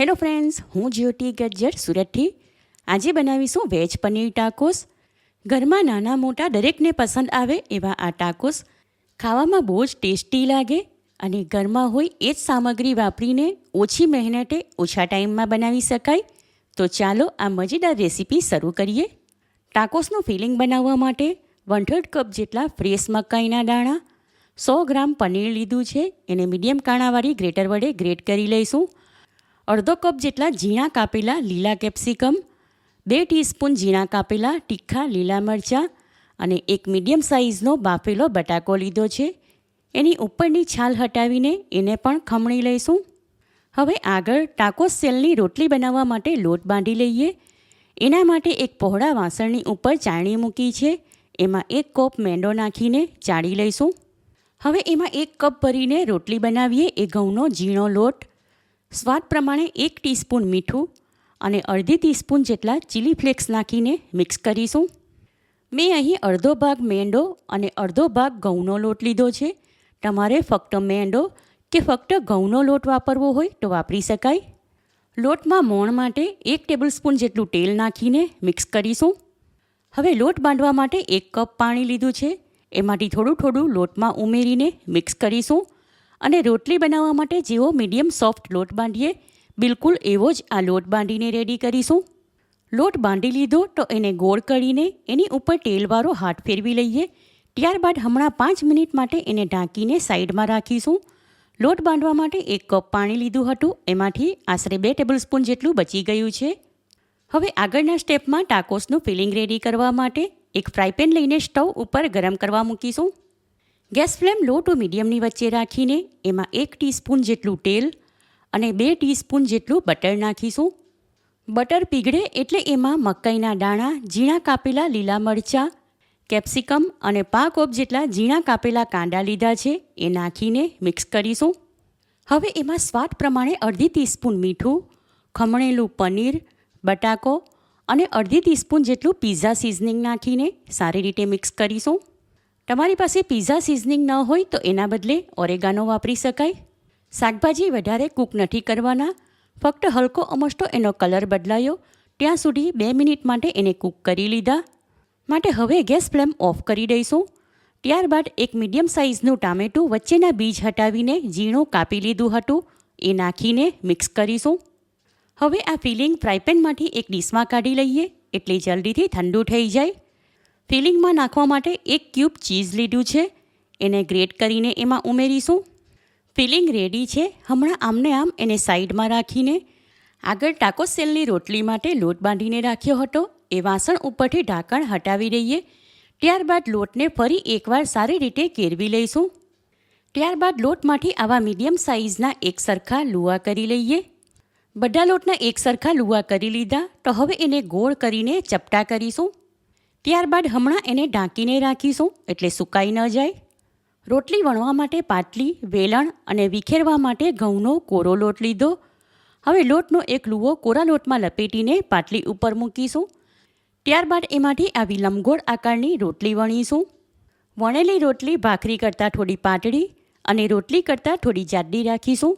Hello friends હું જ્યોતિ ગજ્જર, સુરતથી. આજે બનાવીશું વેજ પનીર ટાકોસ. ઘરમાં નાના મોટા દરેકને પસંદ આવે એવા આ ટાકોસ. ખાવામાં બહુ જ ટેસ્ટી લાગે અને ઘરમાં હોય એ જ સામગ્રી વાપરીને ઓછી મહેનતે ઓછા ટાઈમમાં બનાવી શકાય. તો ચાલો આ મજેદાર રેસીપી શરૂ કરીએ. ટાકોસનું ફિલિંગ બનાવવા માટે વન થર્ડ કપ જેટલા ફ્રેશ મકાઈના દાણા, સો ગ્રામ પનીર લીધું છે. એને મીડિયમ કાણાવાળી ગ્રેટર વડે ગ્રેટ કરી લઈશું. અડધો કપ જેટલા ઝીણા કાપેલા લીલા કેપ્સિકમ, બે ટીસ્પૂન ઝીણા કાપેલા તીખા લીલા મરચાં અને એક મીડિયમ સાઇઝનો બાફેલો બટાકો લીધો છે. એની ઉપરની છાલ હટાવીને એને પણ ખમણી લઈશું. હવે આગળ ટાકોસ સેલની રોટલી બનાવવા માટે લોટ બાંધી લઈએ. એના માટે એક પહોળા વાસણની ઉપર ચાળણી મૂકી છે. એમાં એક કપ મેંદો નાખીને ચાળી લઈશું. હવે એમાં એક કપ ભરીને રોટલી બનાવીએ એ ઘઉંનો ઝીણો લોટ. સ્વાદ પ્રમાણે એક ટીસ્પૂન મીઠું અને અડધી ટીસ્પૂન જેટલા ચીલી ફ્લેક્સ નાખીને મિક્સ કરીશું. મેં અહીં અડધો ભાગ મેંડો અને અડધો ભાગ ઘઉંનો લોટ લીધો છે. તમારે ફક્ત મેંડો કે ફક્ત ઘઉંનો લોટ વાપરવો હોય તો વાપરી શકાય. લોટમાં મોણ માટે એક ટેબલસ્પૂન જેટલું તેલ નાખીને મિક્સ કરીશું. હવે લોટ બાંધવા માટે એક કપ પાણી લીધું છે. એમાંથી થોડું થોડું લોટમાં ઉમેરીને મિક્સ કરીશું. અને રોટલી બનાવવા માટે જેવો મીડિયમ સોફ્ટ લોટ બાંધીએ, બિલકુલ એવો જ આ લોટ બાંધીને રેડી કરીશું. લોટ બાંધી લીધો તો એને ગોળ કરીને એની ઉપર તેલવાળો હાથ ફેરવી લઈએ. ત્યારબાદ હમણાં પાંચ મિનિટ માટે એને ઢાંકીને સાઈડમાં રાખીશું. લોટ બાંધવા માટે એક કપ પાણી લીધું હતું, એમાંથી આશરે બે ટેબલસ્પૂન જેટલું બચી ગયું છે. હવે આગળના સ્ટેપમાં ટાકોસનું ફિલિંગ રેડી કરવા માટે એક ફ્રાયપેન લઈને સ્ટવ ઉપર ગરમ કરવા મૂકીશું. ગેસ ફ્લેમ લો ટુ મીડિયમની વચ્ચે રાખીને એમાં એક ટીસ્પૂન જેટલું તેલ અને બે ટીસ્પૂન જેટલું બટર નાખીશું. બટર પીગળે એટલે એમાં મકાઈના દાણા, ઝીણા કાપેલા લીલા મરચાં, કેપ્સિકમ અને પાક કોપ જેટલા ઝીણા કાપેલા કાંદા લીધા છે એ નાખીને મિક્સ કરીશું. હવે એમાં સ્વાદ પ્રમાણે અડધી ટીસ્પૂન મીઠું, ખમણેલું પનીર, બટાકો અને અડધી ટીસ્પૂન જેટલું પીઝા સિઝનિંગ નાખીને સારી રીતે મિક્સ કરીશું. તમારી પાસે પીઝા સિઝનિંગ ન હોય તો એના બદલે ઓરેગાનો વાપરી શકાય. શાકભાજી વધારે કૂક નથી કરવાના. ફક્ત હલકો અમસ્તો એનો કલર બદલાયો. ત્યાં સુધી બે મિનિટ માટે એને કૂક કરી લીધા. માટે હવે ગેસ ફ્લેમ ઓફ કરી દઈશું. ત્યારબાદ એક મીડિયમ સાઇઝનું ટામેટું વચ્ચેના બીજ હટાવીને ઝીણું કાપી લીધું હતું. એ નાખીને મિક્સ કરીશું. હવે આ ફિલિંગ ફ્રાયપેનમાંથી એક ડીશમાં કાઢી લઈએ. એટલે જલ્દીથી ઠંડુ થઈ જાય. ફિલિંગમાં નાખવા માટે એક ક્યુબ ચીઝ લીધું છે. એને ગ્રેટ કરીને એમાં ઉમેરીશું. ફિલિંગ રેડી છે. હમણાં આમને આમ એને સાઈડમાં રાખીને. આગળ ટાકો સેલની રોટલી માટે લોટ બાંધીને રાખ્યો હતો. એ વાસણ ઉપરથી ઢાંકણ હટાવી દઈએ. ત્યારબાદ લોટને ફરી એકવાર સારી રીતે કેરવી લઈશું. ત્યારબાદ લોટમાંથી આવા મીડિયમ સાઇઝના એક સરખા લુવા કરી લઈએ. બધા લોટના એક સરખા લુવા કરી લીધા. તો હવે એને ગોળ કરીને ચપટા કરીશું. ત્યારબાદ હમણાં એને ઢાંકીને રાખીશું એટલે સુકાઈ ન જાય. રોટલી વણવા માટે પાટલી, વેલણ અને વિખેરવા માટે ઘઉંનો કોરો લોટ લીધો. હવે લોટનો એક લુવો કોરા લોટમાં લપેટીને પાટલી ઉપર મૂકીશું. ત્યારબાદ એમાંથી આવી લંબગોળ આકારની રોટલી વણીશું. વણેલી રોટલી ભાખરી કરતાં થોડી પાતળી અને રોટલી કરતાં થોડી જાડી રાખીશું.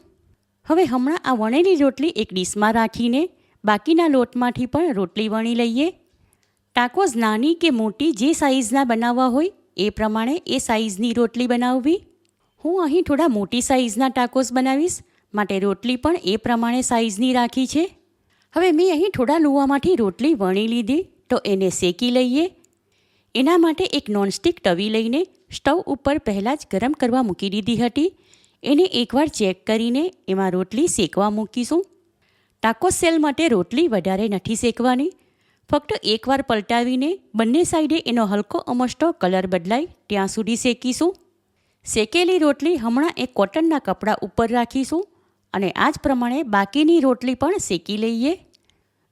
હવે હમણાં આ વણેલી રોટલી એક ડીશમાં રાખીને બાકીના લોટમાંથી પણ રોટલી વણી લઈએ. ટાકોસ નાની કે મોટી જે સાઇઝના બનાવવા હોય, એ પ્રમાણે એ સાઇઝની રોટલી બનાવવી. હું અહીં થોડા મોટી સાઇઝના ટાકોસ બનાવીશ, માટે રોટલી પણ એ પ્રમાણે સાઇઝની રાખી છે. હવે મેં અહીં થોડા લુવામાંથી રોટલી વણી લીધી, તો એને શેકી લઈએ. એના માટે એક નોનસ્ટિક તવી લઈને સ્ટવ ઉપર પહેલાં જ ગરમ કરવા મૂકી દીધી હતી. એને એકવાર ચેક કરીને એમાં રોટલી શેકવા મૂકીશું. ટાકો સેલ માટે રોટલી વધારે નથી શેકવાની. ફક્ત એકવાર પલટાવીને બંને સાઈડે એનો હલકો અમસ્ટો કલર બદલાય, ત્યાં સુધી શેકીશું. શેકેલી રોટલી હમણાં એક કોટનના કપડાં ઉપર રાખીશું અને આ જ પ્રમાણે બાકીની રોટલી પણ શેકી લઈએ.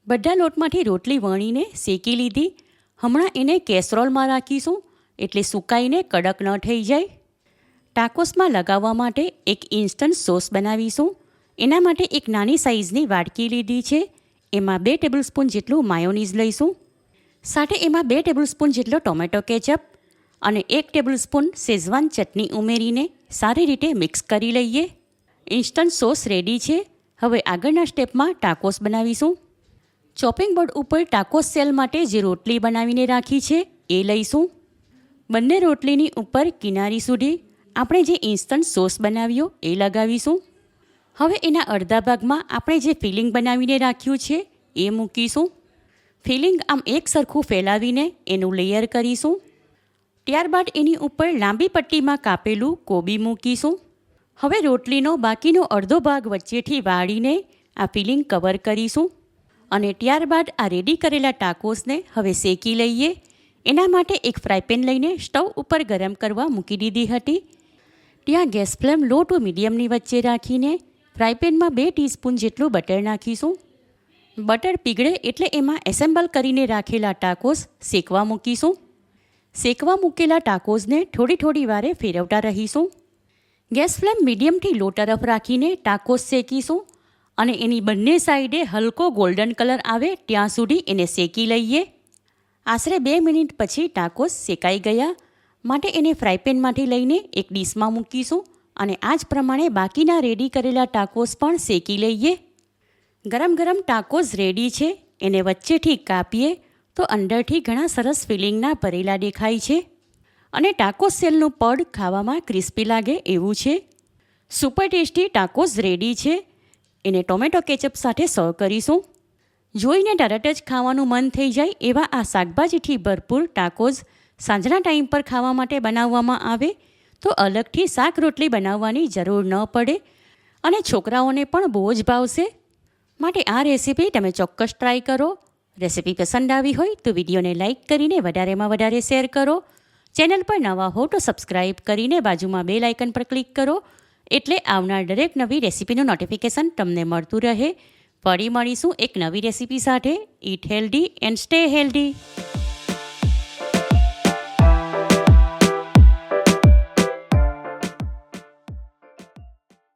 બધા લોટમાંથી રોટલી વણીને શેકી લીધી. હમણાં એને કેસરોલમાં રાખીશું એટલે સુકાઈને કડક ન થઈ જાય. ટાકોસમાં લગાવવા માટે એક ઇન્સ્ટન્ટ સોસ બનાવીશું. એના માટે એક નાની સાઇઝની વાડકી લીધી છે. એમાં બે ટેબલસ્પૂન જેટલું માયોનીઝ લઈશું. સાથે એમાં બે ટેબલસ્પૂન જેટલો ટોમેટો કેચઅપ અને એક ટેબલસ્પૂન શેઝવાન ચટણી ઉમેરીને સારી રીતે મિક્સ કરી લઈએ. ઇન્સ્ટન્ટ સોસ રેડી છે. હવે આગળના સ્ટેપમાં ટાકોસ બનાવીશું. ચોપિંગ બોર્ડ ઉપર ટાકોસ સેલ માટે જે રોટલી બનાવીને રાખી છે એ લઈશું. બંને રોટલીની ઉપર કિનારી સુધી આપણે જે ઇન્સ્ટન્ટ સોસ બનાવ્યો એ લગાવીશું. હવે એના અડધા ભાગમાં આપણે જે ફિલિંગ બનાવીને રાખ્યું છે, એ મૂકીશું. ફિલિંગ આમ એક સરખું ફેલાવીને એનું લેયર કરીશું. ત્યારબાદ એની ઉપર લાંબી પટ્ટીમાં કાપેલું કોબી મૂકીશું. હવે રોટલીનો બાકીનો અડધો ભાગ વચ્ચેથી વાળીને આ ફિલિંગ કવર કરીશું. અને ત્યારબાદ આ રેડી કરેલા ટાકોસને હવે શેકી લઈએ. એના માટે એક ફ્રાયપેન લઈને સ્ટવ ઉપર ગરમ કરવા મૂકી દીધી હતી. ત્યાં ગેસ ફ્લેમ લો ટુ મીડિયમની વચ્ચે રાખીને ફ્રાયપેનમાં બે ટીસ્પૂન જેટલું બટર નાખીશું. બટર પીગળે એટલે એમાં એસેમ્બલ કરીને રાખેલા ટાકોસ શેકવા મૂકીશું. શેકવા મૂકેલા ટાકોસને થોડી થોડી વારે ફેરવતા રહીશું. ગેસ ફ્લેમ મીડિયમથી લો તરફ રાખીને ટાકોસ શેકીશું અને એની બંને સાઈડે હલકો ગોલ્ડન કલર આવે ત્યાં સુધી એને શેકી લઈએ. આશરે બે મિનિટ પછી ટાકોસ શેકાઈ ગયા. માટે એને ફ્રાયપેનમાંથી લઈને એક ડીશમાં મૂકીશું. અને આ જ પ્રમાણે બાકીના રેડી કરેલા ટાકોસ પણ શેકી લઈએ. ગરમ ગરમ ટાકોસ રેડી છે, એને વચ્ચેથી કાપીએ તો અંદરથી ઘણા સરસ ફિલિંગના ભરેલા દેખાય છે. અને ટાકોસ સેલનું પડ ખાવામાં ક્રિસ્પી લાગે એવું છે. સુપર ટેસ્ટી ટાકોસ રેડી છે, એને ટોમેટો કેચઅપ સાથે સર્વ કરીશું. જોઈને તરત જ ખાવાનું મન થઈ જાય એવા આ શાકભાજીથી ભરપૂર ટાકોઝ સાંજના ટાઈમ પર ખાવા માટે બનાવવામાં આવે તો અલગથી શાક રોટલી બનાવવાની જરૂર ન પડે અને છોકરાઓને પણ બહુ જ ભાવશે. માટે આ રેસીપી તમે ચોક્કસ ટ્રાય કરો. રેસીપી પસંદ આવી હોય તો વિડીયોને લાઇક કરીને વધારેમાં વધારે શેર કરો. ચેનલ પર નવા હો તો સબસ્ક્રાઈબ કરીને બાજુમાં બે લાઇકન પર ક્લિક કરો. એટલે આવનાર દરેક નવી રેસીપીનું નોટિફિકેશન તમને મળતું રહે. ફરી મળીશું એક નવી રેસીપી સાથે. Eat healthy and stay healthy.